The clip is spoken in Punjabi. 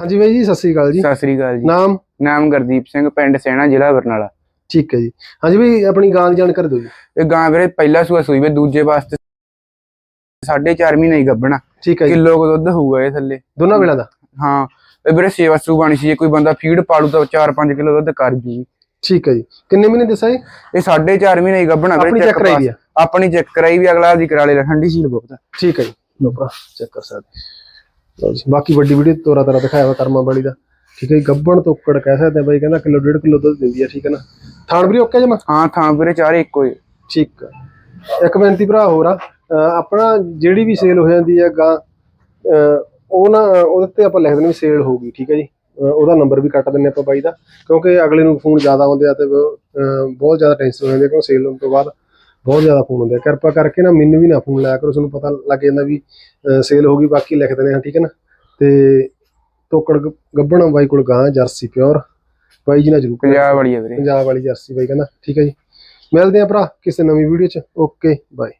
ਹਾਂਜੀ ਬਾਈ ਜੀ ਸਤਿ ਸ੍ਰੀ ਅਕਾਲ ਜੀ। ਸਤਿ ਸ੍ਰੀ ਅਕਾਲ ਜੀ। ਨਾਮ? ਨਾਮ ਗੁਰਦੀਪ ਸਿੰਘ ਪਿੰਡ ਸੈਣਾ ਜ਼ਿਲ੍ਹਾ ਬਰਨਾਲਾ। ਠੀਕ ਹੈ ਜੀ। ਹਾਂਜੀ ਬਾਈ ਆਪਣੀ ਗਾਂ ਦੀ ਜਾਣਕਾਰੀ ਦਿਓ ਜੀ। ਇਹ ਗਾਂ ਵੀਰੇ ਪਹਿਲਾ ਸੂਆ ਸੂਈ ਵੇ ਦੂਜੇ ਵਾਸਤੇ ਸਾਢੇ ਚਾਰ ਮਹੀਨੇ ਹੀ ਗੱਭਣਾ। ਠੀਕ ਹੈ ਜੀ। ਕਿਲੋ ਕੁ ਦੁੱਧ ਹੋਊਗਾ ਇਹ ਥੱਲੇ। ਦੋਨਾਂ ਵੇਲਾਂ ਦਾ? ਹਾਂ ਇਹ ਵੀਰੇ ਸੇਵਾ ਸੂ ਬਣੀ ਸੀ ਜੇ ਕੋਈ ਬੰਦਾ ਫੀਡ ਪਾਲੂ ਤਾਂ 4-5 ਕਿਲੋ ਦੁੱਧ ਕਰ ਜੂਗੀ ਠੀਕ ਹੈ ਜੀ। ਕਿੰਨੇ ਮਹੀਨੇ ਦੱਸਿਆ ਜੀ? ਇਹ ਸਾਢੇ ਚਾਰ ਮਹੀਨੇ ਹੀ ਗੱਭਣਾ ਆਪਣੀ ਚੈੱਕ ਕਰਾਈ ਆਪਣੀ ਚੈੱਕ ਕਰਾਈ ਵੀ ਅਗਲਾ ਦੀ ਕਰਾ ਲੈ ਠੰਡੀ ਸੀਲ ਬਹੁਤ। ਠੀਕ ਹੈ ਜੀ। ਲੋ ਭਰਾ ਚੈੱਕ ਕਰ ਸਕਦੇ। ਲਓ ਜੀ ਬਾਕੀ ਵੱਡੀ ਵੀਡੀਓ ਤੋਰਾ ਤਾਰਾ ਦਿਖਾਇਆ ਵਾ ਕਰਮਾਂ ਵਾਲੀ ਦਾ। ਠੀਕ ਹੈ ਜੀ ਗੱਬਣ ਤੋਕੜ ਕਹਿ ਸਕਦੇ ਆ ਬਾਈ ਕਹਿੰਦਾ ਕਿਲੋ ਡੇਢ ਕਿਲੋ ਦੁੱਧ ਦਿੰਦੀ ਆ ਠੀਕ ਹੈ ਨਾ। ਥਾਣ ਵੀ ਓਕੇ ਜਮਾ ਹਾਂ ਥਾਂ ਵੀਰੇ ਚਾਰੇ ਇੱਕੋ ਹੀ। ਠੀਕ ਆ। ਇੱਕ ਬੇਨਤੀ ਭਰਾ ਹੋਰ ਆ ਅਹ ਆਪਣਾ ਜਿਹੜੀ ਵੀ ਸੇਲ ਹੋ ਜਾਂਦੀ ਹੈ ਗਾਂ ਅਹ ਉਹ ਨਾ ਉਹਦੇ ਤੇ ਆਪਾਂ ਲਿਖ ਦਿੰਦੇ ਵੀ ਸੇਲ ਹੋ ਗਈ ਠੀਕ ਹੈ ਜੀ। ਅਹ ਉਹਦਾ ਨੰਬਰ ਵੀ ਕੱਟ ਦਿੰਨੇ ਆਪਾਂ ਬਾਈ ਦਾ ਕਿਉਂਕਿ ਅਗਲੇ ਨੂੰ ਫੋਨ ਜ਼ਿਆਦਾ ਆਉਂਦੇ ਆ ਤੇ ਅਹ ਬਹੁਤ ਜ਼ਿਆਦਾ ਟੈਨਸ਼ਨ ਹੋ ਜਾਂਦੀ ਹੈ ਕਿਉਂ ਸੇਲ ਹੋਣ ਤੋਂ ਬਾਅਦ। ਬਹੁਤ ਜ਼ਿਆਦਾ ਫੋਨ ਹੁੰਦੇ ਆ। ਕਿਰਪਾ ਕਰਕੇ ਨਾ ਮੈਨੂੰ ਵੀ ਨਾ ਫੋਨ ਲਾਇਆ ਕਰੋ ਤੁਹਾਨੂੰ ਪਤਾ ਲੱਗ ਜਾਂਦਾ ਵੀ ਸੇਲ ਹੋ ਗਈ ਬਾਕੀ ਲਿਖ ਦਿੰਦੇ ਆ ਠੀਕ ਹੈ ਨਾ? ਤੇ ਤੋਕੜ ਗ- ਗੱਭਣ ਬਾਈ ਕੋਲ ਗਾਂ ਜਰਸੀ ਪਿਓਰ। ਬਾਈ ਜੀ ਨਾਲ ਜਰੂਰ ਪੰਜਾਬ ਵਾਲੀ ਆ ਵੀਰੇ। ਪੰਜਾਬ ਵਾਲੀ ਜਰਸੀ ਬਾਈ ਕਹਿੰਦਾ ਠੀਕ ਹੈ ਜੀ। ਮਿਲਦੇ ਆ ਭਰਾ ਕਿਸੇ ਨਵੀਂ ਵੀਡੀਓ ਚ। Okay bye